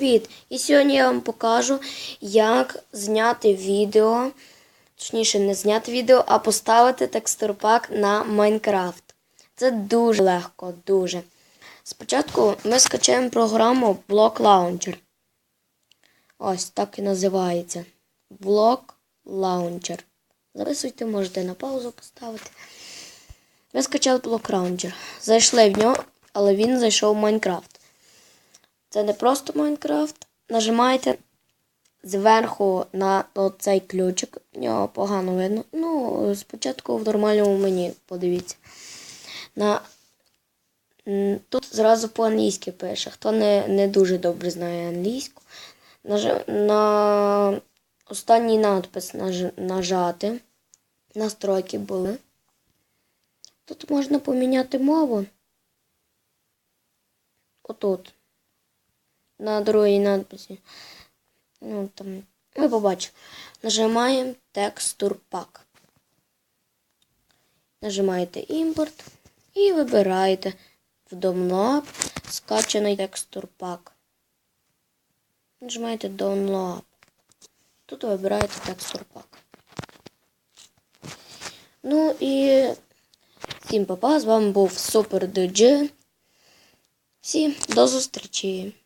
привіт! І сьогодні я вам покажу, як зняти відео, точніше, не зняти відео, а поставити текстурпак на Майнкрафт. Це дуже легко, дуже. Спочатку ми скачаємо програму Block Launcher. Ось так і називається. Block Launcher. Записуйте, можете на паузу поставити. Ми скачали Block Launcher. Зайшли в нього, але він зайшов в Майнкрафт. Це не просто Майнкрафт. Нажимаєте зверху на цей ключик. Нього погано видно. Ну, спочатку в нормальному мені, подивіться. На... Тут зразу по-англійськи пише. Хто не, не дуже добре знає англійську. Наж... На останній надпис наж... нажати. Настройки були. Тут можна поміняти мову. Отут. На другій надписі. Ну, там, ви побачите. Нажимаємо текстур пак. Нажимаєте імпорт і вибираєте в Download скачаний текстур пак. Нажимаєте Download. Тут вибираєте текстур пак. Ну і всім папа, з вами був Супер Всім до зустрічі!